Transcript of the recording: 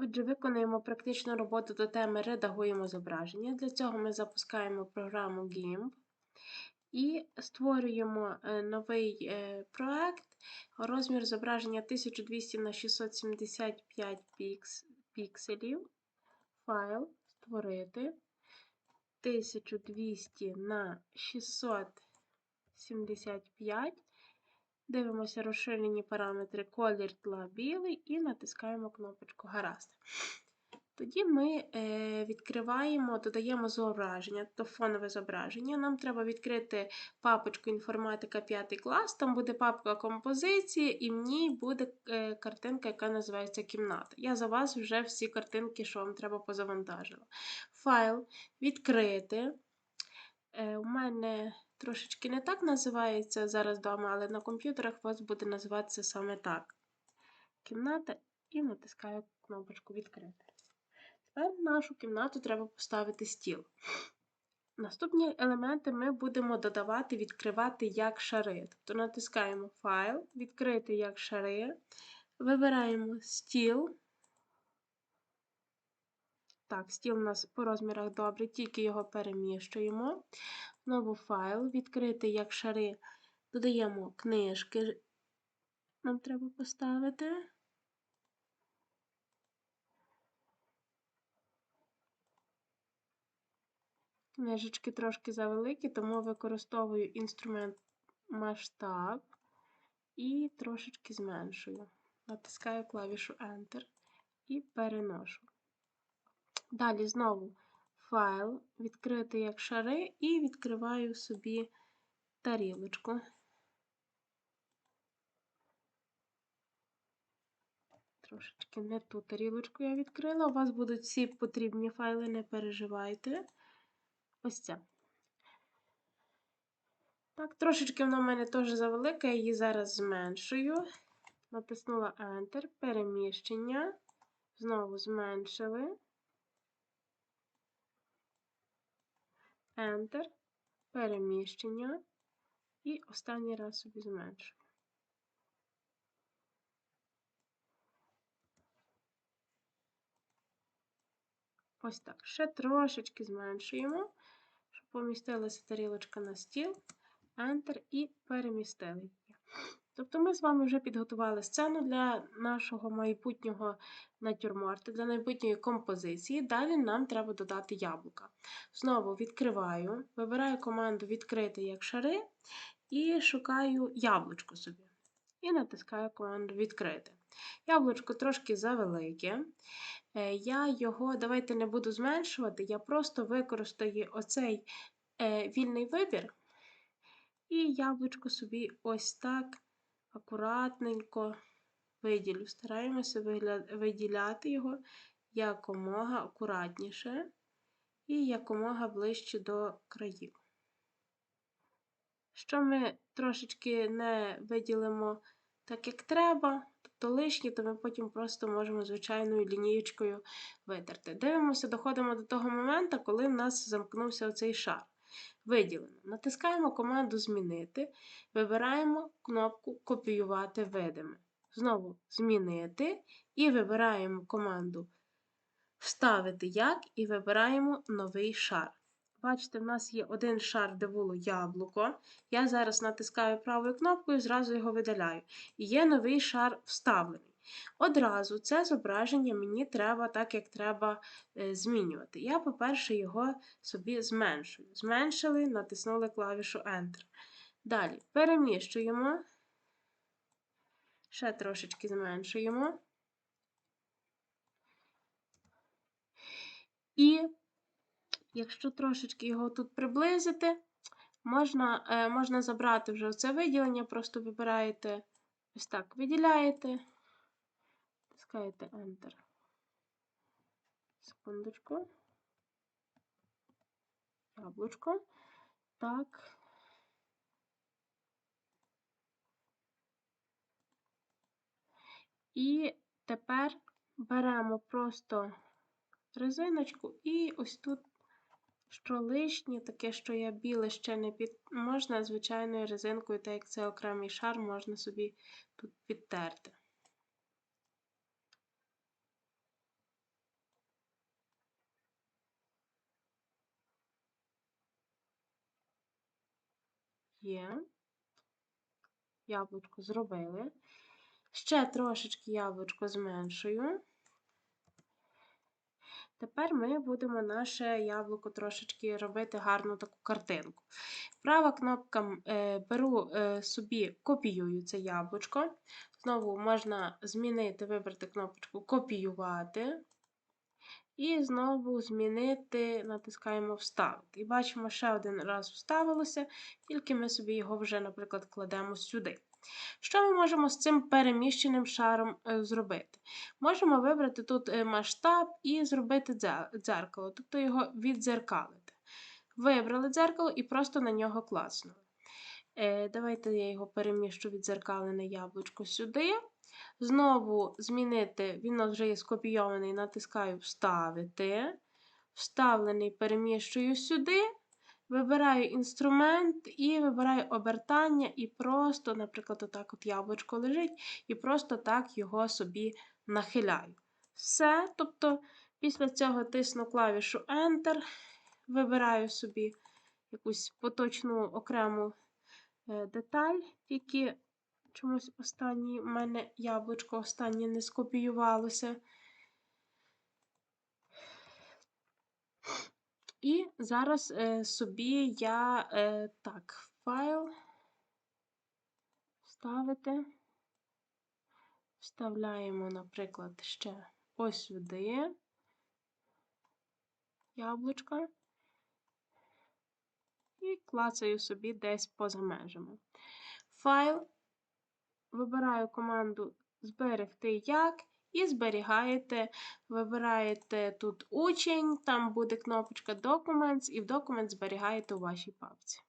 Отже, виконуємо практичну роботу до теми Редагуємо зображення. Для цього ми запускаємо програму GIMP і створюємо е, новий е, проект. Розмір зображення 1200 на 675 пікселів. Файл створити 1200 на 675. Дивимося розширені параметри колір тла білий і натискаємо кнопочку Гаразд. Тоді ми е, відкриваємо, додаємо зображення, то фонове зображення. Нам треба відкрити папочку інформатика 5 клас, там буде папка композиції, і в ній буде е, картинка, яка називається кімната. Я за вас вже всі картинки, що вам треба, позавантажила. Файл відкрити. Е, у мене трошечки не так називається зараз вдома, але на комп'ютерах у вас буде називатися саме так. Кімната і натискаю кнопочку відкрити. Тепер в нашу кімнату треба поставити стіл. Наступні елементи ми будемо додавати, відкривати як шари. Тобто натискаємо файл, відкрити як шари, вибираємо стіл. Так, стіл у нас по розмірах добрий, тільки його переміщуємо. Знову файл, відкрити як шари, додаємо книжки. Нам треба поставити. Книжечки трошки завеликі, тому використовую інструмент масштаб і трошечки зменшую. Натискаю клавішу Enter і переношу. Далі знову файл, відкрити як шари, і відкриваю собі тарілочку. Трошечки не ту тарілочку я відкрила. У вас будуть всі потрібні файли, не переживайте. Ось ця. Так, трошечки вона в мене теж завелика, я її зараз зменшую. Натиснула Enter, переміщення. Знову зменшили. Enter, переміщення. І останній раз собі зменшую. Ось так. Ще трошечки зменшуємо, щоб помістилася тарілочка на стіл, Enter і перемістили її. Тобто ми з вами вже підготували сцену для нашого майбутнього натюрморту, для майбутньої композиції. Далі нам треба додати яблука. Знову відкриваю, вибираю команду Відкрити як шари і шукаю яблучко собі. І натискаю команду Відкрити. Яблучко трошки завелике. Е, я його, давайте не буду зменшувати, я просто використаю оцей е, вільний вибір. І яблучко собі ось так акуратненько виділю. Стараємося виділяти його якомога акуратніше і якомога ближче до країв. Що ми трошечки не виділимо так, як треба, тобто лишні, то ми потім просто можемо звичайною лінієчкою витерти. Дивимося, доходимо до того моменту, коли в нас замкнувся оцей шар. Виділено. Натискаємо команду Змінити, вибираємо кнопку Копіювати видиме. Знову Змінити і вибираємо команду Вставити як і вибираємо новий шар. Бачите, в нас є один шар, де було яблуко. Я зараз натискаю правою кнопкою і зразу його видаляю. І є новий шар вставлений. Одразу це зображення мені треба так, як треба е, змінювати. Я, по-перше, його собі зменшую. Зменшили, натиснули клавішу Enter. Dалі переміщуємо, ще трошечки зменшуємо. І якщо трошечки його тут приблизити, можна е, можна забрати вже це виділення, просто вибираєте ось так, виділяєте, тискаєте Enter. Секундочку. Яблучко. Так. І тепер беремо просто резиночку і ось тут що лишнє, таке, що я біле ще не під. Можна звичайною резинкою, так як це окремий шар, можна собі тут підтерти. Є. Яблучко зробили. Ще трошечки яблучко зменшую. Тепер ми будемо наше яблуко трошечки робити гарну таку картинку. Права кнопка е, беру е, собі, копіюю це яблучко. Знову можна змінити, вибрати кнопочку Копіювати. І знову змінити, натискаємо Вставити. І бачимо, ще один раз вставилося, тільки ми собі його вже, наприклад, кладемо сюди. Що ми можемо з цим переміщеним шаром е, зробити? Можемо вибрати тут е, масштаб і зробити дзеркало, тобто його віддзеркалити. Вибрали дзеркало і просто на нього класнули. Е, давайте я його переміщу віддзеркалене яблучко сюди. Знову змінити, він вже є скопійований, натискаю Вставити. Вставлений переміщую сюди. Вибираю інструмент і вибираю обертання, і просто, наприклад, отак от яблучко лежить, і просто так його собі нахиляю. Все. Тобто, після цього тисну клавішу Enter, вибираю собі якусь поточну окрему е, деталь, тільки чомусь останній у мене яблучко останнє не скопіювалося. І зараз е, собі я е, так, файл вставити. Вставляємо, наприклад, ще ось сюди яблучко. І клацаю собі десь поза межами. Файл, вибираю команду Зберегти як. І зберігаєте, вибираєте тут учень, там буде кнопочка Documents, і в Documents зберігаєте у вашій папці.